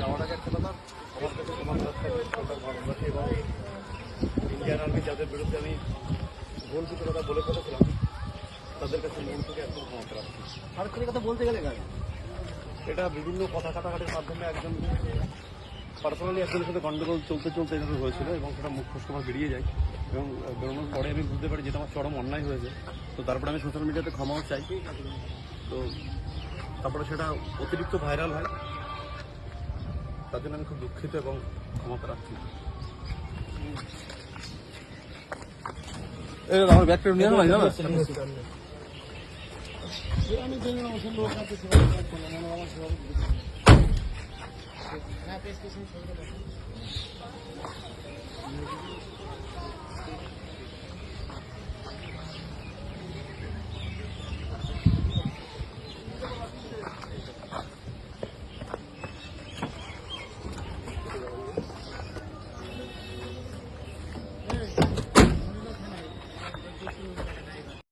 যাওয়ার আগে একটা কথা আমার কাছে তোমার কাছ ভালোবাসি এবং ইন্ডিয়ান আর্মি যাদের বিরুদ্ধে আমি ভুল কিছু কথা বলে ফেলেছিলাম, তাদের কাছে মন থেকে একদম ক্ষমতা রাখছি সরকারি কথা বলতে গেলে কেন এটা বিভিন্ন কথা কাটাকাটির মাধ্যমে একজন পার্সোনালি একজনের সাথে গন্ডগোল চলতে চলতে এভাবে হয়েছিল এবং সেটা মুখ সময় বেরিয়ে যায় এবং বেরোনোর পরে আমি বুঝতে পারি যেটা আমার চরম অন্যায় হয়েছে। তো তারপরে আমি সোশ্যাল মিডিয়াতে ক্ষমাও চাই। তো তারপরে সেটা অতিরিক্ত ভাইরাল হয়। তার জন্য আমি খুব দুঃখিত এবং ক্ষমতা রাখছি আমার ব্যাগটা নিয়ে আসো না